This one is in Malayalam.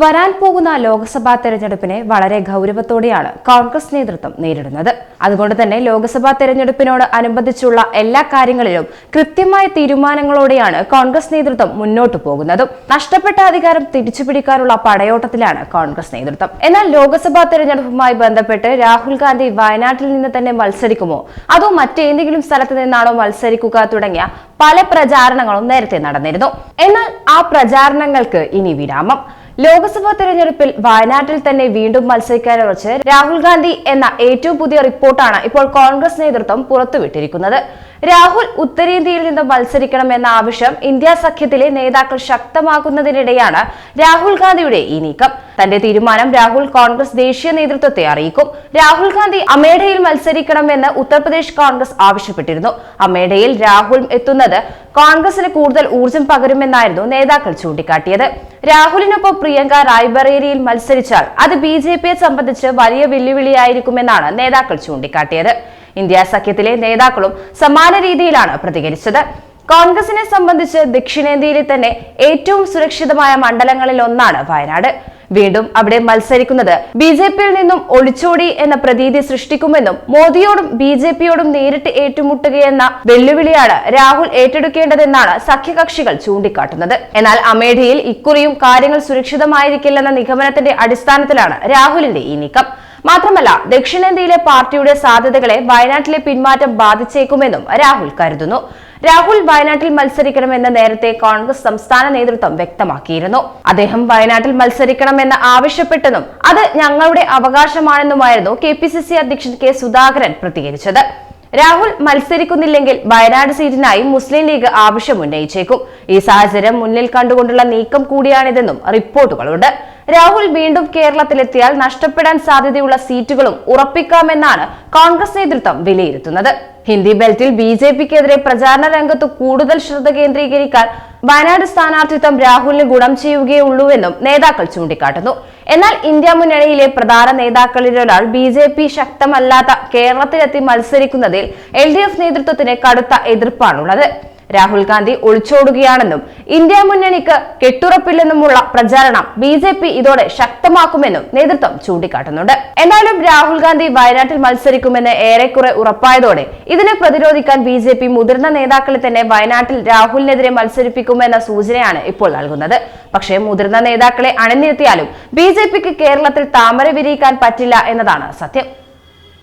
വരാൻ പോകുന്ന ലോക്സഭാ തെരഞ്ഞെടുപ്പിനെ വളരെ ഗൗരവത്തോടെയാണ് കോൺഗ്രസ് നേതൃത്വം നേരിടുന്നത്. അതുകൊണ്ട് തന്നെ ലോക്സഭാ തെരഞ്ഞെടുപ്പിനോട് അനുബന്ധിച്ചുള്ള എല്ലാ കാര്യങ്ങളിലും കൃത്യമായ തീരുമാനങ്ങളോടെയാണ് കോൺഗ്രസ് നേതൃത്വം മുന്നോട്ടു പോകുന്നതും. നഷ്ടപ്പെട്ട അധികാരം തിരിച്ചുപിടിക്കാനുള്ള പടയോട്ടത്തിലാണ് കോൺഗ്രസ് നേതൃത്വം. എന്നാൽ ലോക്സഭാ തെരഞ്ഞെടുപ്പുമായി ബന്ധപ്പെട്ട് രാഹുൽ ഗാന്ധി വയനാട്ടിൽ നിന്ന് തന്നെ മത്സരിക്കുമോ? അതോ മറ്റേതെങ്കിലും സ്ഥലത്ത് നിന്നാണോ മത്സരിക്കുക തുടങ്ങിയ പല പ്രചാരണങ്ങളും നേരത്തെ നടന്നിരുന്നു. എന്നാൽ ആ പ്രചാരണങ്ങൾക്ക് ഇനി വിരാമം. ലോക്സഭാ തെരഞ്ഞെടുപ്പിൽ വയനാട്ടിൽ തന്നെ വീണ്ടും മത്സരിക്കാനുറച്ച് രാഹുൽ ഗാന്ധി എന്ന ഏറ്റവും പുതിയ റിപ്പോർട്ടാണ് ഇപ്പോൾ കോൺഗ്രസ് നേതൃത്വം പുറത്തുവിട്ടിരിക്കുന്നത്. രാഹുൽ ഉത്തരേന്ത്യയിൽ നിന്ന് മത്സരിക്കണം എന്ന ആവശ്യം ഇന്ത്യ സഖ്യത്തിലെ നേതാക്കൾ ശക്തമാക്കുന്നതിനിടെയാണ് രാഹുൽ ഗാന്ധിയുടെ ഈ നീക്കം. തന്റെ തീരുമാനം രാഹുൽ കോൺഗ്രസ് ദേശീയ നേതൃത്വത്തെ അറിയിക്കും. രാഹുൽ ഗാന്ധി അമേഠയിൽ മത്സരിക്കണമെന്ന് ഉത്തർപ്രദേശ് കോൺഗ്രസ് ആവശ്യപ്പെട്ടിരുന്നു. അമേഠയിൽ രാഹുൽ എത്തുന്നത് കോൺഗ്രസിന് കൂടുതൽ ഊർജം പകരുമെന്നായിരുന്നു നേതാക്കൾ ചൂണ്ടിക്കാട്ടിയത്. രാഹുലിനൊപ്പം പ്രിയങ്ക റായ്ബറേലിയിൽ മത്സരിച്ചാൽ അത് ബി ജെ പിയെ സംബന്ധിച്ച് വലിയ വെല്ലുവിളിയായിരിക്കുമെന്നാണ് നേതാക്കൾ ചൂണ്ടിക്കാട്ടിയത്. ഇന്ത്യ സഖ്യത്തിലെ നേതാക്കളും സമാന രീതിയിലാണ് പ്രതികരിച്ചത്. കോൺഗ്രസിനെ സംബന്ധിച്ച് ദക്ഷിണേന്ത്യയിലെ തന്നെ ഏറ്റവും സുരക്ഷിതമായ മണ്ഡലങ്ങളിൽ ഒന്നാണ് വയനാട്. വീണ്ടും അവിടെ മത്സരിക്കുന്നത് ബി ജെ പിയിൽ നിന്നും ഒളിച്ചോടി എന്ന പ്രതീതി സൃഷ്ടിക്കുമെന്നും മോദിയോടും ബി ജെ പിയോടും നേരിട്ട് ഏറ്റുമുട്ടുകയെന്ന വെല്ലുവിളിയാണ് രാഹുൽ ഏറ്റെടുക്കേണ്ടതെന്നാണ് സഖ്യകക്ഷികൾ ചൂണ്ടിക്കാട്ടുന്നത്. എന്നാൽ അമേഠിയിൽ ഇക്കുറിയും കാര്യങ്ങൾ സുരക്ഷിതമായിരിക്കില്ലെന്ന നിഗമനത്തിന്റെ അടിസ്ഥാനത്തിലാണ് രാഹുലിന്റെ ഈ നീക്കം. മാത്രമല്ല ദക്ഷിണേന്ത്യയിലെ പാർട്ടിയുടെ സാധ്യതകളെ വയനാട്ടിലെ പിന്മാറ്റം ബാധിച്ചേക്കുമെന്നും രാഹുൽ കരുതുന്നു. രാഹുൽ വയനാട്ടിൽ മത്സരിക്കണമെന്ന് നേരത്തെ കോൺഗ്രസ് സംസ്ഥാന നേതൃത്വം വ്യക്തമാക്കിയിരുന്നു. അദ്ദേഹം വയനാട്ടിൽ മത്സരിക്കണമെന്ന് ആവശ്യപ്പെട്ടെന്നും അത് ഞങ്ങളുടെ അവകാശമാണെന്നുമായിരുന്നു കെ പി സി സി അധ്യക്ഷൻ കെ സുധാകരൻ പ്രതികരിച്ചത്. രാഹുൽ മത്സരിക്കുന്നില്ലെങ്കിൽ വയനാട് സീറ്റിനായി മുസ്ലിം ലീഗ് ആവശ്യം ഉന്നയിച്ചേക്കും. ഈ സാഹചര്യം മുന്നിൽ കണ്ടുകൊണ്ടുള്ള നീക്കം കൂടിയാണിതെന്നും റിപ്പോർട്ടുകളുണ്ട്. രാഹുൽ വീണ്ടും കേരളത്തിലെത്തിയാൽ നഷ്ടപ്പെടാൻ സാധ്യതയുള്ള സീറ്റുകളും ഉറപ്പിക്കാമെന്നാണ് കോൺഗ്രസ് നേതൃത്വം വിലയിരുത്തുന്നത്. ഹിന്ദി ബെൽറ്റിൽ ബി ജെ പിക്കെതിരെ പ്രചാരണ രംഗത്ത് കൂടുതൽ ശ്രദ്ധ കേന്ദ്രീകരിക്കാൻ വയനാട് സ്ഥാനാർത്ഥിത്വം രാഹുലിന് ഗുണം ചെയ്യുകയുള്ളൂവെന്നും നേതാക്കൾ ചൂണ്ടിക്കാട്ടുന്നു. എന്നാൽ ഇന്ത്യ മുന്നണിയിലെ പ്രധാന നേതാക്കളിലൊരാൾ ബി ജെ പി ശക്തമല്ലാത്ത കേരളത്തിലെത്തി മത്സരിക്കുന്നതിൽ എൽ ഡി എഫ് നേതൃത്വത്തിന് കടുത്ത എതിർപ്പാണുള്ളത്. രാഹുൽ ഗാന്ധി ഒളിച്ചോടുകയാണെന്നും ഇന്ത്യ മുന്നണിക്ക് കെട്ടുറപ്പില്ലെന്നുമുള്ള പ്രചാരണം ബി ജെ പി ഇതോടെ ശക്തമാക്കുമെന്നും നേതൃത്വം ചൂണ്ടിക്കാട്ടുന്നുണ്ട്. എന്നാലും രാഹുൽ ഗാന്ധി വയനാട്ടിൽ മത്സരിക്കുമെന്ന് ഏറെക്കുറെ ഉറപ്പായതോടെ ഇതിനെ പ്രതിരോധിക്കാൻ ബി ജെ പി മുതിർന്ന നേതാക്കളെ തന്നെ വയനാട്ടിൽ രാഹുലിനെതിരെ മത്സരിപ്പിക്കുമെന്ന സൂചനയാണ് ഇപ്പോൾ നൽകുന്നത്. പക്ഷേ മുതിർന്ന നേതാക്കളെ അണിനിരത്തിയാലും ബി ജെ പിക്ക് കേരളത്തിൽ താമര വിരിയിക്കാൻ പറ്റില്ല എന്നതാണ് സത്യം.